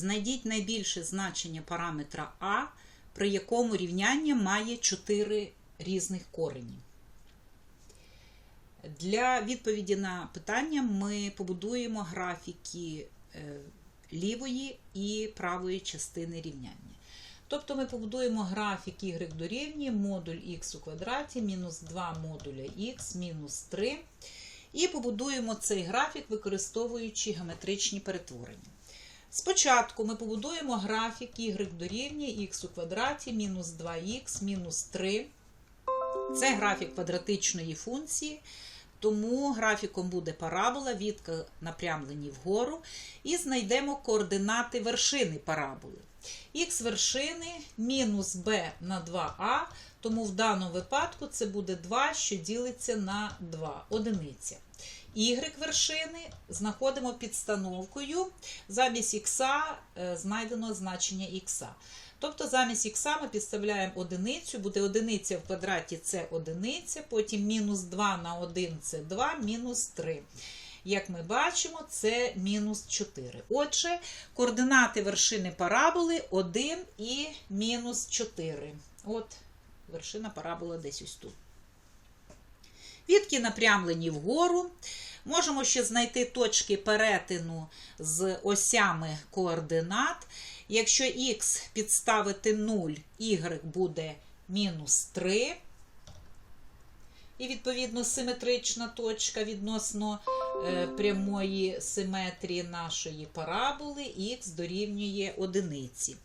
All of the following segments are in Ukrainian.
Знайдіть найбільше значення параметра А, при якому рівняння має 4 різних корені. Для відповіді на питання ми побудуємо графіки е, лівої і правої частини рівняння. Тобто ми побудуємо графік y дорівнює модуль х у квадраті мінус 2 модуля х мінус 3. І побудуємо цей графік, використовуючи геометричні перетворення. Спочатку ми побудуємо графік y дорівнює х у квадраті мінус 2х мінус 3. Це графік квадратичної функції, тому графіком буде парабола, відка напрямлені вгору, і знайдемо координати вершини параболи. Х вершини мінус b на 2а, тому в даному випадку це буде 2, що ділиться на 2, одиниця. Y вершини знаходимо підстановкою. Замість х знайдено значення х. Тобто замість х ми підставляємо одиницю, буде одиниця в квадраті це одиниця, потім мінус 2 на 1 це 2, мінус 3. Як ми бачимо, це мінус 4. Отже, координати вершини параболи 1 і мінус 4. От вершина параболи десь ось тут. Відки напрямлені вгору. Можемо ще знайти точки перетину з осями координат. Якщо х підставити 0, y буде мінус 3. І, відповідно, симетрична точка відносно е, прямої симетрії нашої параболи х дорівнює одиниці.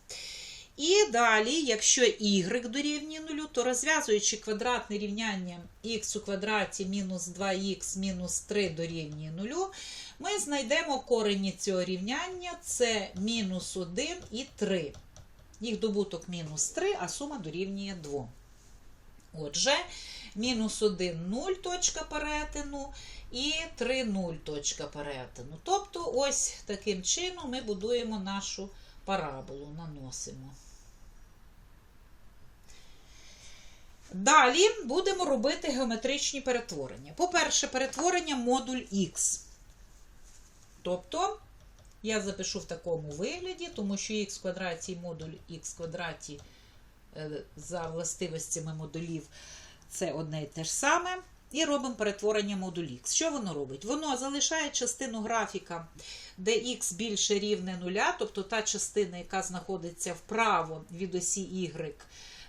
І далі, якщо y дорівнює 0, то розв'язуючи квадратне рівняння х у квадраті мінус 2х мінус 3 дорівнює 0, ми знайдемо корені цього рівняння це мінус 1 і 3. Їх добуток мінус 3, а сума дорівнює 2. Отже, мінус 1 0 точка перетину і 3 0 точка перетину. Тобто, ось таким чином ми будуємо нашу параболу, наносимо. Далі будемо робити геометричні перетворення. По-перше, перетворення модуль Х. Тобто, я запишу в такому вигляді, тому що х квадраті і модуль х квадраті е, за властивостями модулів це одне і те ж саме. І робимо перетворення модуль х. Що воно робить? Воно залишає частину графіка, де х більше рівне нуля, тобто та частина, яка знаходиться вправо від осі y,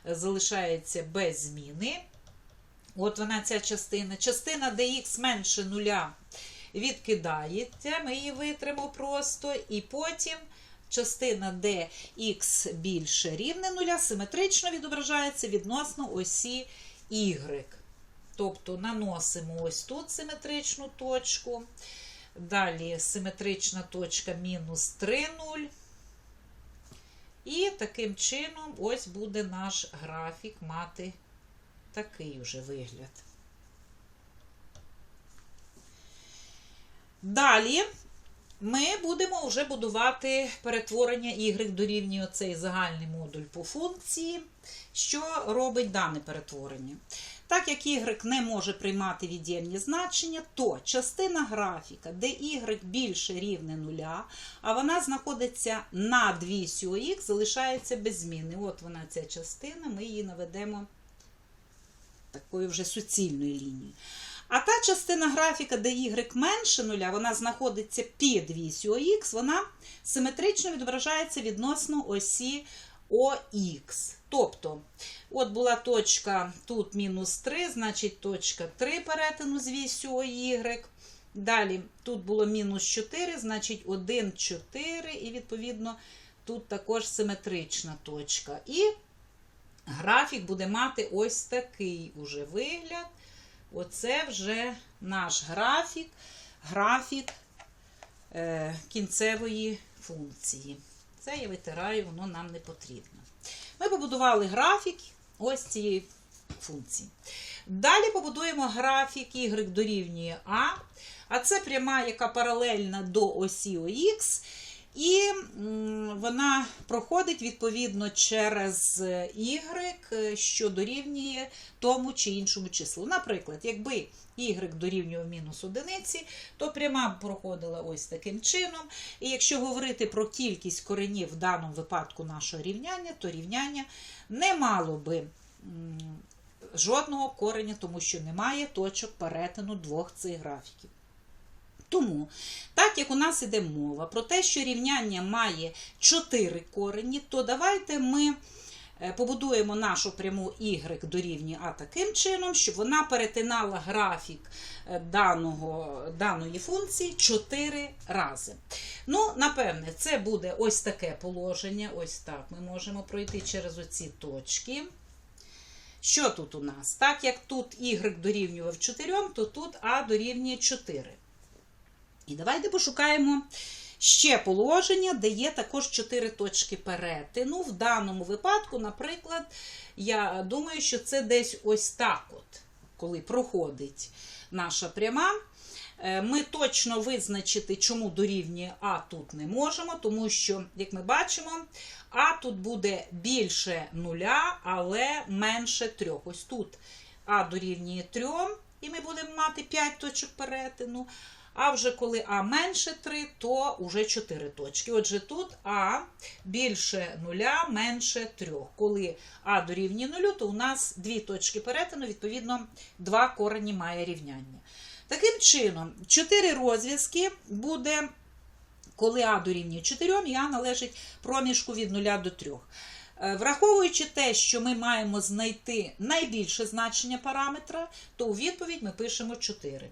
залишається без зміни. От вона ця частина. Частина, де х менше нуля, відкидається, ми її витримо просто, і потім частина, де х більше рівне нуля, симетрично відображається відносно осі y. Тобто наносимо ось тут симетричну точку. Далі симетрична точка мінус 3, 0. І таким чином ось буде наш графік мати такий уже вигляд. Далі ми будемо вже будувати перетворення y дорівнює цей загальний модуль по функції, що робить дане перетворення. Так як y не може приймати від'ємні значення, то частина графіка, де y більше рівне нуля, а вона знаходиться над вісю х, залишається без зміни. От вона ця частина, ми її наведемо такою вже суцільною лінією. А та частина графіка, де y менше нуля, вона знаходиться під вісю х, вона симетрично відображається відносно осі ОХ. Тобто, от була точка тут мінус 3, значить точка 3 перетину з вісю Y. Далі тут було мінус 4, значить 1, 4, і, відповідно, тут також симетрична точка. І графік буде мати ось такий уже вигляд. Оце вже наш графік, графік е, кінцевої функції. Це я витираю, воно нам не потрібно. Ми побудували графік ось цієї функції. Далі побудуємо графік y дорівнює А. А це пряма, яка паралельна до осі ОХ. І вона проходить відповідно через y, е, що дорівнює тому чи іншому числу. Наприклад, якби y дорівнював мінус одиниці, то пряма проходила ось таким чином. І якщо говорити про кількість коренів в даному випадку нашого рівняння, то рівняння не мало би жодного кореня, тому що немає точок перетину двох цих графіків. Тому, так як у нас іде мова про те, що рівняння має 4 корені, то давайте ми е, побудуємо нашу пряму y дорівнює А таким чином, щоб вона перетинала графік е, даного, даної функції 4 рази. Ну, напевне, це буде ось таке положення. Ось так ми можемо пройти через оці точки. Що тут у нас? Так як тут y дорівнював 4, то тут А дорівнює 4. І давайте пошукаємо ще положення, де є також 4 точки перетину. В даному випадку, наприклад, я думаю, що це десь ось так, от, коли проходить наша пряма. Е, Ми точно визначити, чому дорівнює А тут не можемо, тому що, як ми бачимо, А тут буде більше нуля, але менше трьох. Ось тут А дорівнює 3, і ми будемо мати 5 точок перетину. А вже коли А менше 3, то вже 4 точки. Отже, тут А більше 0, менше 3. Коли А дорівнює 0, то у нас дві точки перетину, відповідно, два корені має рівняння. Таким чином, 4 розв'язки буде, коли А дорівнює 4, і А належить проміжку від 0 до 3. Е, Враховуючи те, що ми маємо знайти найбільше значення параметра, то у відповідь ми пишемо 4.